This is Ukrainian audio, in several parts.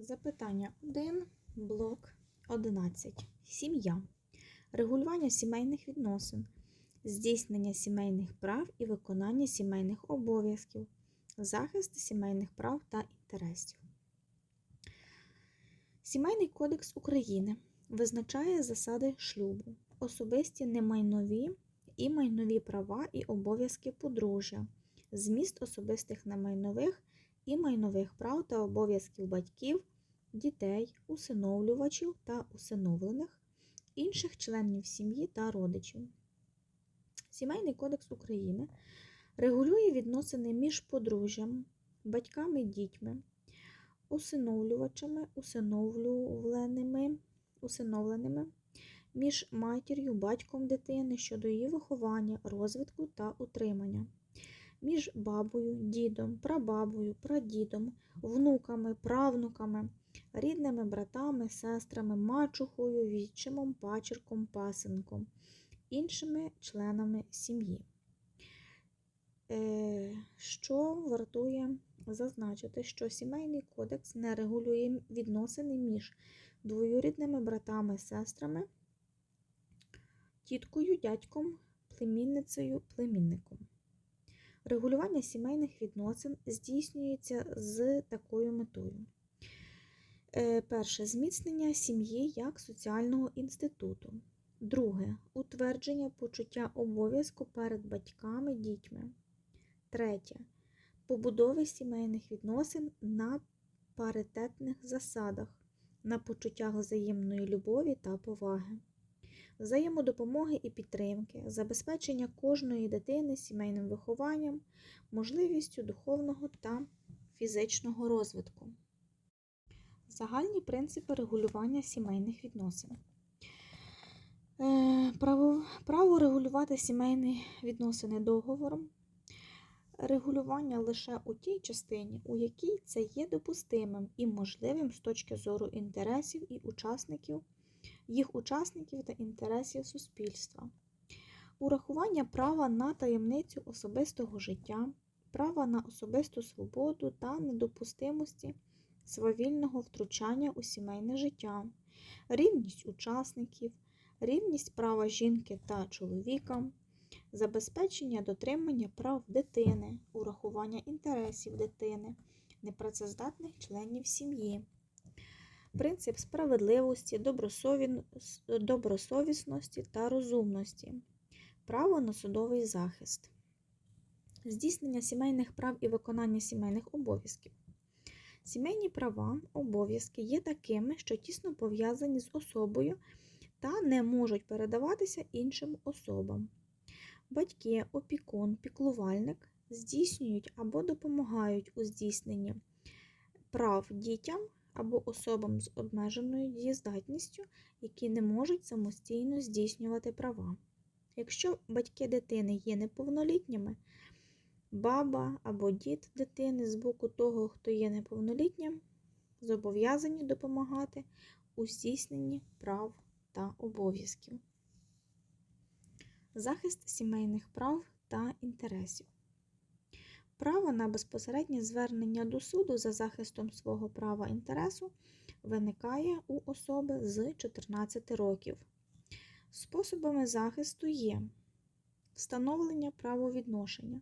Запитання 1, блок 11. Сім'я. Регулювання сімейних відносин, здійснення сімейних прав і виконання сімейних обов'язків, захист сімейних прав та інтересів. Сімейний кодекс України визначає засади шлюбу, особисті немайнові і майнові права і обов'язки подружжя, зміст особистих немайнових і майнових прав та обов'язків батьків, дітей, усиновлювачів та усиновлених, інших членів сім'ї та родичів. Сімейний кодекс України регулює відносини між подружжям, батьками, дітьми, усиновлювачами, усиновлюваними, усиновленими, між матір'ю, батьком дитини щодо її виховання, розвитку та утримання між бабою, дідом, прабабою, прадідом, внуками, правнуками, рідними братами, сестрами, мачухою, відчимом, пачерком, пасенком, іншими членами сім'ї. Е, Що вартує зазначити, що сімейний кодекс не регулює відносини між двоюрідними братами, сестрами, тіткою, дядьком, племінницею, племінником. Регулювання сімейних відносин здійснюється з такою метою. Е, Перше зміцнення сім'ї як соціального інституту. Друге утвердження почуття обов'язку перед батьками, дітьми. Третє побудови сімейних відносин на паритетних засадах, на почуттях взаємної любові та поваги взаємодопомоги і підтримки, забезпечення кожної дитини сімейним вихованням, можливістю духовного та фізичного розвитку. Загальні принципи регулювання сімейних відносин. Е, Право, право регулювати сімейні відносини договором. Регулювання лише у тій частині, у якій це є допустимим і можливим з точки зору інтересів і учасників їх учасників та інтересів суспільства, урахування права на таємницю особистого життя, права на особисту свободу та недопустимості свавільного втручання у сімейне життя, рівність учасників, рівність права жінки та чоловіка, забезпечення дотримання прав дитини, урахування інтересів дитини, непрацездатних членів сім'ї принцип справедливості, добросовісності та розумності, право на судовий захист, здійснення сімейних прав і виконання сімейних обов'язків. Сімейні права, обов'язки є такими, що тісно пов'язані з особою та не можуть передаватися іншим особам. Батьки, опікун, піклувальник здійснюють або допомагають у здійсненні прав дітям або особам з обмеженою дієздатністю, які не можуть самостійно здійснювати права. Якщо батьки дитини є неповнолітніми, баба або дід дитини з боку того, хто є неповнолітнім, зобов'язані допомагати у здійсненні прав та обов'язків. Захист сімейних прав та інтересів. Право на безпосереднє звернення до суду за захистом свого права інтересу виникає у особи з 14 років. Способами захисту є встановлення правовідношення,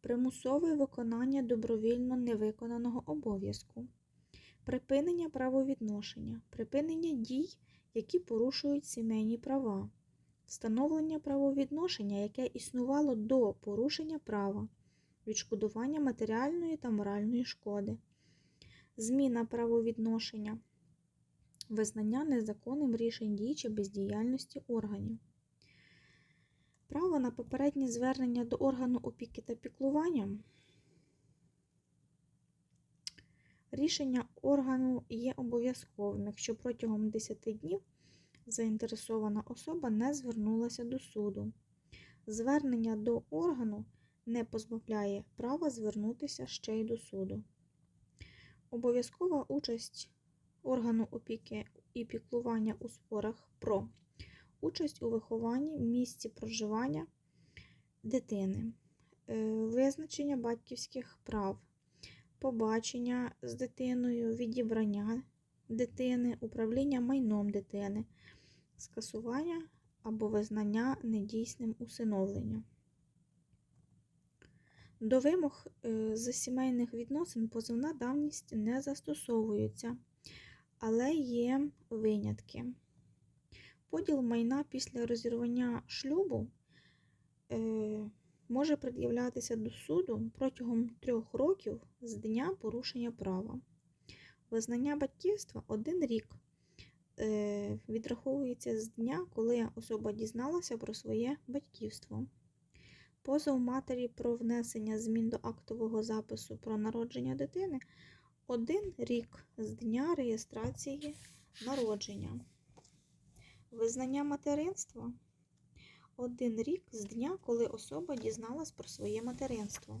примусове виконання добровільно невиконаного обов'язку, припинення правовідношення, припинення дій, які порушують сімейні права, встановлення правовідношення, яке існувало до порушення права відшкодування матеріальної та моральної шкоди, зміна правовідношення, визнання незаконним рішень дій чи бездіяльності органів. Право на попереднє звернення до органу опіки та піклування. Рішення органу є обов'язковим, якщо протягом 10 днів заінтересована особа не звернулася до суду. Звернення до органу не позбавляє права звернутися ще й до суду. Обов'язкова участь органу опіки і піклування у спорах про участь у вихованні місці проживання дитини, е, визначення батьківських прав, побачення з дитиною, відібрання дитини, управління майном дитини, скасування або визнання недійсним усиновлення. До вимог е, з сімейних відносин позовна давність не застосовується, але є винятки. Поділ майна після розірвання шлюбу е, може пред'являтися до суду протягом трьох років з дня порушення права. Визнання батьківства один рік е, відраховується з дня, коли особа дізналася про своє батьківство. Позов матері про внесення змін до актового запису про народження дитини один рік з дня реєстрації народження. Визнання материнства один рік з дня, коли особа дізналась про своє материнство.